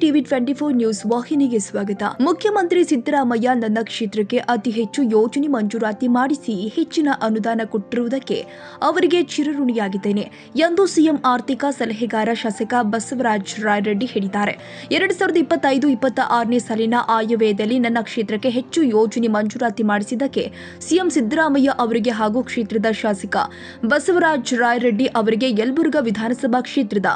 TV twenty four news ವಾಹಿನಿಗೆ ಸ್ವಾಗತ. ಮುಖ್ಯಮಂತ್ರಿ ಸಿದ್ದರಾಮಯ್ಯ ನನ್ನ ಕ್ಷೇತ್ರಕ್ಕೆ ಅತಿ ಹೆಚ್ಚು ಯೋಜನೆ ಮಂಜೂರಾತಿ ಮಾಡಿಸಿ ಹೆಚ್ಚಿನ ಅನುದಾನ ಕೊಟ್ಟಿರುವುದಕ್ಕೆ ಅವರಿಗೆ ಚಿರಋಣಿಯಾಗಿದ್ದೇನೆ ಎಂದು ಸಿಎಂ ಆರ್ಥಿಕ ಸಲಹೆಗಾರ ಶಾಸಕ ಬಸವರಾಜ ರಾಯರೆಡ್ಡಿ ಹೇಳಿದ್ದಾರೆ. ಎರಡ್ ಸಾವಿರದ ಇಪ್ಪತ್ತೈದು ಇಪ್ಪತ್ತ ಆರನೇ ಸಾಲಿನ ಆಯವ್ಯಯದಲ್ಲಿ ನನ್ನ ಕ್ಷೇತ್ರಕ್ಕೆ ಹೆಚ್ಚು ಯೋಜನೆ ಮಂಜೂರಾತಿ ಮಾಡಿಸಿದ್ದಕ್ಕೆ ಸಿಎಂ ಸಿದ್ದರಾಮಯ್ಯ ಅವರಿಗೆ ಹಾಗೂ ಕ್ಷೇತ್ರದ ಶಾಸಕ ಬಸವರಾಜ ರಾಯರೆಡ್ಡಿ ಅವರಿಗೆ ಯಲಬುರ್ಗಾ ವಿಧಾನಸಭಾ ಕ್ಷೇತ್ರದ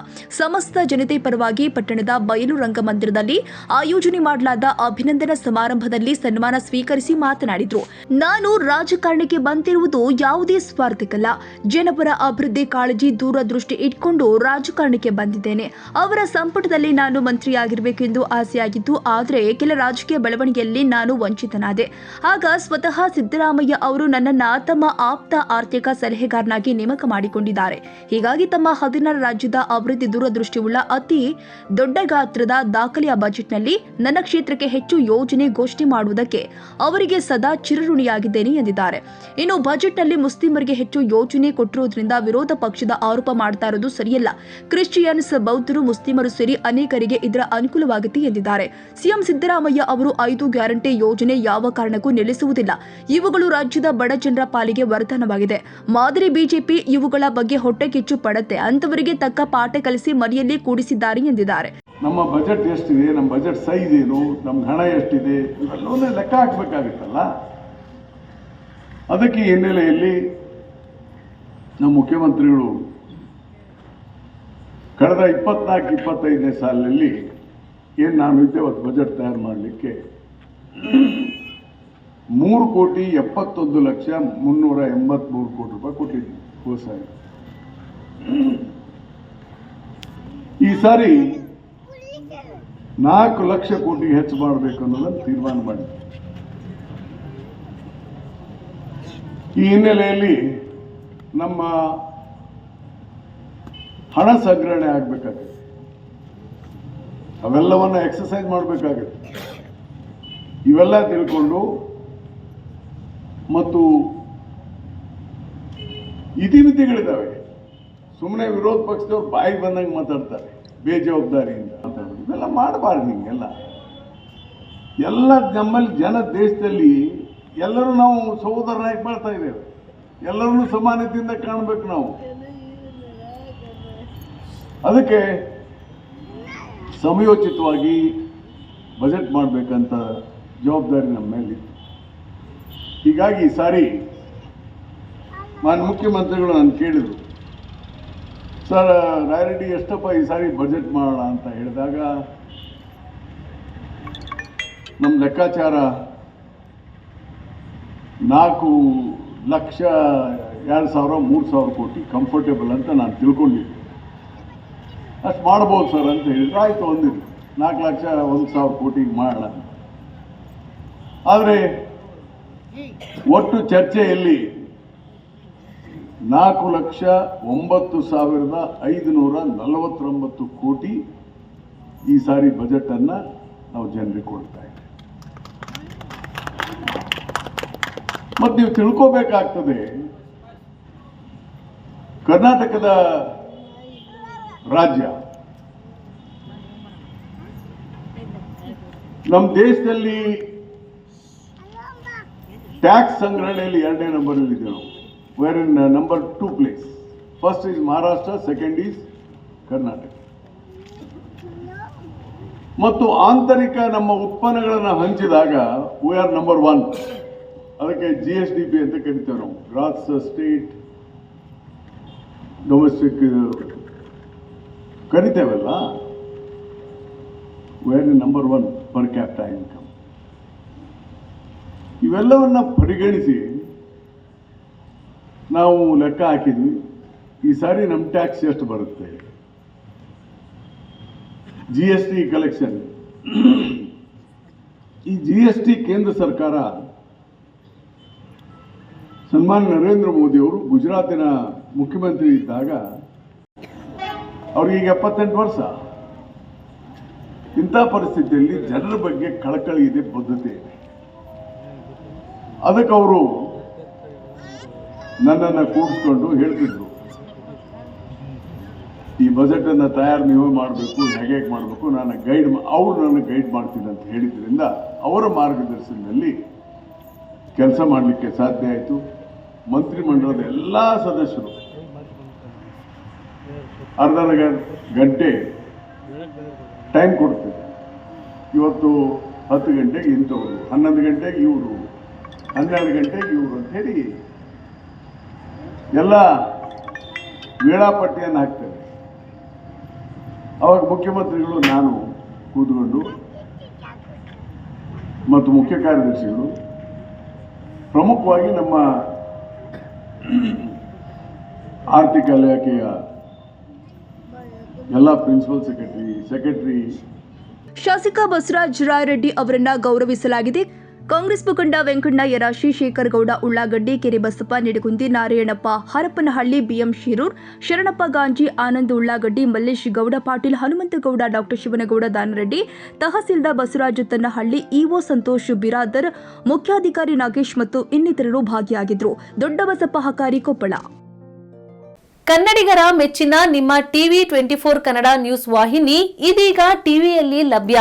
ಸಮಸ್ತ ಜನತೆ ಪರವಾಗಿ ಪಟ್ಟಣದ ಬಯಲು ರಂಗಮಂದಿರದಲ್ಲಿ ಆಯೋಜನೆ ಮಾಡಲಾದ ಅಭಿನಂದನಾ ಸಮಾರಂಭದಲ್ಲಿ ಸನ್ಮಾನ ಸ್ವೀಕರಿಸಿ ಮಾತನಾಡಿದರು. ನಾನು ರಾಜಕಾರಣಕ್ಕೆ ಬಂದಿರುವುದು ಯಾವುದೇ ಸ್ವಾರ್ಥಕ್ಕಲ್ಲ. ಜನಪರ ಅಭಿವೃದ್ಧಿ ಕಾಳಜಿ ದೂರದೃಷ್ಟಿ ಇಟ್ಕೊಂಡು ರಾಜಕಾರಣಕ್ಕೆ ಬಂದಿದ್ದೇನೆ. ಅವರ ಸಂಪುಟದಲ್ಲಿ ನಾನು ಮಂತ್ರಿಯಾಗಿರಬೇಕೆಂದು ಆಸೆಯಾಗಿತ್ತು. ಆದರೆ ಕೆಲ ರಾಜಕೀಯ ಬೆಳವಣಿಗೆಯಲ್ಲಿ ನಾನು ವಂಚಿತನಾದೆ. ಆಗ ಸ್ವತಃ ಸಿದ್ದರಾಮಯ್ಯ ಅವರು ನನ್ನನ್ನ ತಮ್ಮ ಆಪ್ತ ಆರ್ಥಿಕ ಸಲಹೆಗಾರನಾಗಿ ನೇಮಕ ಮಾಡಿಕೊಂಡಿದ್ದಾರೆ. ಹೀಗಾಗಿ ತಮ್ಮ ಹದಿನಾರು ರಾಜ್ಯದ ಅಭಿವೃದ್ಧಿ ದೂರದೃಷ್ಟಿಯುಳ್ಳ ಅತಿ ದೊಡ್ಡ ಗಾತ್ರದ ದಾಖಲೆಯ ಬಜೆಟ್ನಲ್ಲಿ ನನ್ನ ಕ್ಷೇತ್ರಕ್ಕೆ ಹೆಚ್ಚು ಯೋಜನೆ ಘೋಷಣೆ ಮಾಡುವುದಕ್ಕೆ ಅವರಿಗೆ ಸದಾ ಚಿರಋಣಿಯಾಗಿದ್ದೇನೆ ಎಂದಿದ್ದಾರೆ. ಇನ್ನು ಬಜೆಟ್ನಲ್ಲಿ ಮುಸ್ಲಿಮರಿಗೆ ಹೆಚ್ಚು ಯೋಜನೆ ಕೊಟ್ಟಿರುವುದರಿಂದ ವಿರೋಧ ಪಕ್ಷದ ಆರೋಪ ಮಾಡ್ತಾ ಇರೋದು ಸರಿಯಲ್ಲ. ಕ್ರಿಶ್ಚಿಯನ್ಸ್ ಬೌದ್ಧರು ಮುಸ್ಲಿಮರು ಸೇರಿ ಅನೇಕರಿಗೆ ಇದರ ಅನುಕೂಲವಾಗುತ್ತೆ ಎಂದಿದ್ದಾರೆ. ಸಿಎಂ ಸಿದ್ದರಾಮಯ್ಯ ಅವರು ಐದು ಗ್ಯಾರಂಟಿ ಯೋಜನೆ ಯಾವ ಕಾರಣಕ್ಕೂ ನಿಲ್ಲಿಸುವುದಿಲ್ಲ. ಇವುಗಳು ರಾಜ್ಯದ ಬಡ ಜನರ ಪಾಲಿಗೆ ವರದಾನವಾಗಿದೆ. ಮಾದರಿ ಬಿಜೆಪಿ ಇವುಗಳ ಬಗ್ಗೆ ಹೊಟ್ಟೆ ಕಿಚ್ಚು ಪಡತ್ತೆ. ಅಂತವರಿಗೆ ತಕ್ಕ ಪಾಠ ಕಲಿಸಿ ಮನೆಯಲ್ಲಿ ಕೂಡಿಸಿದ್ದಾರೆ ಎಂದಿದ್ದಾರೆ. ನಮ್ಮ ಬಜೆಟ್ ಎಷ್ಟಿದೆ, ನಮ್ಮ ಬಜೆಟ್ ಸೈಜ್ ಏನು ನಮ್ಮ ಹಣ ಎಷ್ಟಿದೆ ಇವೆಲ್ಲವನ್ನೇ ಲೆಕ್ಕ ಹಾಕಬೇಕಾಗುತ್ತಲ್ಲ? ಅದಕ್ಕೆ ಹಿನ್ನೆಲೆಯಲ್ಲಿ ನಮ್ಮ ಮುಖ್ಯಮಂತ್ರಿಗಳು ಕಳೆದ ಇಪ್ಪತ್ನಾಲ್ಕು, ಇಪ್ಪತ್ತೈದನೇ ಸಾಲಿನಲ್ಲಿ ಏನು ನಾನು ಇದ್ದೆ ಅವತ್ತು ಬಜೆಟ್ ತಯಾರು ಮಾಡಲಿಕ್ಕೆ? ಮೂರು ಕೋಟಿ ಎಪ್ಪತ್ತೊಂದು ಲಕ್ಷ ಮುನ್ನೂರ ಎಂಬತ್ಮೂರು ಕೋಟಿ ರೂಪಾಯಿ ಕೊಟ್ಟಿದ್ದೆ ಹೋದ ಈ ಸಾರಿ ನಾಲ್ಕು ಲಕ್ಷ ಕೋಟಿ ಹೆಚ್ಚು ಮಾಡಬೇಕು ಅನ್ನೋದನ್ನು ತೀರ್ಮಾನ ಮಾಡಿದೆ ಈ ಹಿನ್ನೆಲೆಯಲ್ಲಿ ನಮ್ಮ ಹಣ ಸಂಗ್ರಹಣೆ ಆಗಬೇಕಾಗುತ್ತೆ ಅವೆಲ್ಲವನ್ನ ಎಕ್ಸಸೈಸ್ ಮಾಡಬೇಕಾಗುತ್ತೆ ಇವೆಲ್ಲ ತಿಳ್ಕೊಂಡು ಮತ್ತು ಇತಿಮಿತಿಗಳಿದ್ದಾವೆ ಸುಮ್ಮನೆ ವಿರೋಧ ಪಕ್ಷದವ್ರು ಬಾಯಿಗೆ ಬಂದಂಗೆ ಮಾತಾಡ್ತಾರೆ, ಬೇಜವಾಬ್ದಾರಿಯಿಂದ. ಇವೆಲ್ಲ ಮಾಡಬಾರ್ದು ಹಿಂಗೆಲ್ಲ ಎಲ್ಲ ನಮ್ಮಲ್ಲಿ ಜನ ದೇಶದಲ್ಲಿ ಎಲ್ಲರೂ ನಾವು ಸಹೋದರನಾಗಿ ಬಾಳ್ತಾ ಇದ್ದೇವೆ. ಎಲ್ಲರನ್ನೂ ಸಮಾನತೆಯಿಂದ ಕಾಣಬೇಕು ನಾವು. ಅದಕ್ಕೆ ಸಮಯೋಚಿತವಾಗಿ ಬಜೆಟ್ ಮಾಡಬೇಕಂತ ಜವಾಬ್ದಾರಿ ನಮ್ಮ ಮೇಲೆ ಹೀಗಾಗಿ ಸಾರಿ ಮಾನ್ಯ ಮುಖ್ಯಮಂತ್ರಿಗಳು ನಾನು ಕೇಳಿದರು. ಸರ್ ರಾಯರೆಡ್ಡಿ ಎಷ್ಟಪ್ಪ ಈ ಸಾರಿ ಬಜೆಟ್ ಮಾಡೋಣ ಅಂತ ಹೇಳಿದಾಗ ನಮ್ಮ ಲೆಕ್ಕಾಚಾರ ನಾಲ್ಕು ಲಕ್ಷ ಎರಡು ಸಾವಿರ ಮೂರು ಸಾವಿರ ಕೋಟಿ ಕಂಫರ್ಟೇಬಲ್ ಅಂತ ನಾನು ತಿಳ್ಕೊಂಡಿದ್ದೆ ಅಷ್ಟು ಮಾಡ್ಬೋದು ಸರ್ ಅಂತ ಹೇಳಿದ್ರೆ. ಆಯಿತು ಒಂದಿದ್ದು ನಾಲ್ಕು ಲಕ್ಷ ಒಂದು ಸಾವಿರ ಕೋಟಿಗೆ ಮಾಡಲ್ಲ ಆದರೆ ಒಟ್ಟು ಚರ್ಚೆಯಲ್ಲಿ ನಾಲ್ಕು ಲಕ್ಷ ಒಂಬತ್ತು ಸಾವಿರದ ಐದುನೂರ ನಲವತ್ತೊಂಬತ್ತು ಕೋಟಿ ಈ ಸಾರಿ ಬಜೆಟ್ ಅನ್ನ ನಾವು ಜನರಿಗೆ ಕೊಡ್ತಾ ಇದ್ದೇವೆ. ಮತ್ತು ನೀವು ತಿಳ್ಕೋಬೇಕಾಗ್ತದೆ, ಕರ್ನಾಟಕದ ರಾಜ್ಯ ನಮ್ಮ ದೇಶದಲ್ಲಿ ಟ್ಯಾಕ್ಸ್ ಸಂಗ್ರಹಣೆಯಲ್ಲಿ ಎರಡನೇ ನಂಬರಲ್ಲಿ ಇದೆ ನಾವು in uh, number two place first is Maharashtra second is Karnataka ಮತ್ತು ಆಂತರಿಕ ನಮ್ಮ ಉತ್ಪನ್ನಗಳನ್ನು ಹಂಚಿದಾಗ ವಿ ಆರ್ ನಂಬರ್ ಒನ್ ಅದಕ್ಕೆ ಜಿ ಎಸ್ ಡಿ ಪಿ ಅಂತ ಕರಿತೇವೆ ನಾವು. Gross state domestic ಕರಿತೇವಲ್ಲ? Where number one per capital income ಇವೆಲ್ಲವನ್ನು ಪರಿಗಣಿಸಿ ನಾವು ಲೆಕ್ಕ ಹಾಕಿದ್ವಿ, ಈ ಸಾರಿ ನಮ್ಮ ಟ್ಯಾಕ್ಸ್ ಎಷ್ಟು ಬರುತ್ತೆ? ಜಿ ಎಸ್ ಟಿ ಕಲೆಕ್ಷನ್ ಈ ಜಿ ಎಸ್ ಟಿ ಕೇಂದ್ರ ಸರ್ಕಾರ ಸನ್ಮಾನ್ ನರೇಂದ್ರ ಮೋದಿ ಅವರು ಗುಜರಾತಿನ ಮುಖ್ಯಮಂತ್ರಿ ಇದ್ದಾಗ ಅವ್ರಿಗೆ ಈಗ ಎಪ್ಪತ್ತೆಂಟು ವರ್ಷ. ಇಂಥ ಪರಿಸ್ಥಿತಿಯಲ್ಲಿ ಜನರ ಬಗ್ಗೆ ಕಳಕಳಿ ಇದೆ, ಬದ್ಧತೆ ಇದೆ. ಅದಕ್ಕೆ ಅವರು ನನ್ನನ್ನು ಕೂಡಿಸ್ಕೊಂಡು ಹೇಳ್ತಿದ್ರು. ಈ ಬಜೆಟನ್ನು ತಯಾರು ನೀವೇ ಮಾಡಬೇಕು, ಹೇಗೆ ಮಾಡಬೇಕು ನಾನು ಗೈಡ್ ಅವರು ನನ್ನ ಗೈಡ್ ಮಾಡ್ತೀನಿ ಅಂತ ಹೇಳಿದ್ರಿಂದ ಅವರ ಮಾರ್ಗದರ್ಶನದಲ್ಲಿ ಕೆಲಸ ಮಾಡಲಿಕ್ಕೆ ಸಾಧ್ಯ ಆಯಿತು. ಮಂತ್ರಿಮಂಡಲದ ಎಲ್ಲ ಸದಸ್ಯರು ಅರ್ಧ ಗಂಟೆ ಟೈಮ್ ಕೊಡ್ತೇವೆ ಇವತ್ತು ಹತ್ತು ಗಂಟೆಗೆ ಇಂಥವ್ರು, ಹನ್ನೊಂದು ಗಂಟೆಗೆ ಇವರು, ಹನ್ನೆರಡು ಗಂಟೆಗೆ ಇವರು ಅಂತ ಹೇಳಿ ಎಲ್ಲ ವೇಳಾಪಟ್ಟಿಯನ್ನು ಹಾಕ್ತಾರೆ ಅವಾಗ ಮುಖ್ಯಮಂತ್ರಿಗಳು ನಾನು ಕೂತ್ಕೊಂಡು ಮತ್ತು ಮುಖ್ಯ ಕಾರ್ಯದರ್ಶಿಗಳು ಪ್ರಮುಖವಾಗಿ ನಮ್ಮ ಆರ್ಥಿಕ ಇಲಾಖೆಯ ಎಲ್ಲ ಪ್ರಿನ್ಸಿಪಲ್ ಸೆಕ್ರೆಟರಿ ಸೆಕ್ರೆಟರಿ ಶಾಸಕ ಬಸವರಾಜ ರಾಯರೆಡ್ಡಿ ಅವರನ್ನ ಗೌರವಿಸಲಾಗಿದೆ. ಕಾಂಗ್ರೆಸ್ ಮುಖಂಡ Venkanna ಯರಾಶಿ Shekhar Gowda Ullagaddi, Kere Basappa, Nidagundi, Narayanappa, Harapanahalli, BM Shirur, Sharanappa Ganji, Anand Ullagaddi, Mallesh Gowda, Patil Hanumanthagowda, doctor Shivanagowda, Danareddy, tahsildar Basavaraja Tannahalli, EO Santosh, Biradar, ಮುಖ್ಯಾಧಿಕಾರಿ ನಾಗೇಶ್ ಮತ್ತು ಇನ್ನಿತರರು ಭಾಗಿಯಾಗಿದ್ದರು ದೊಡ್ಡಬಸಪ್ಪ ಹಕಾರಿ ಕೊಪ್ಪಳ. ಕನ್ನಡಿಗರ ಮೆಚ್ಚಿನ ನಿಮ್ಮ TV twenty four Kannada news ವಾಹಿನಿ ಇದೀಗ ಟಿವಿಯಲ್ಲಿ ಲಭ್ಯ.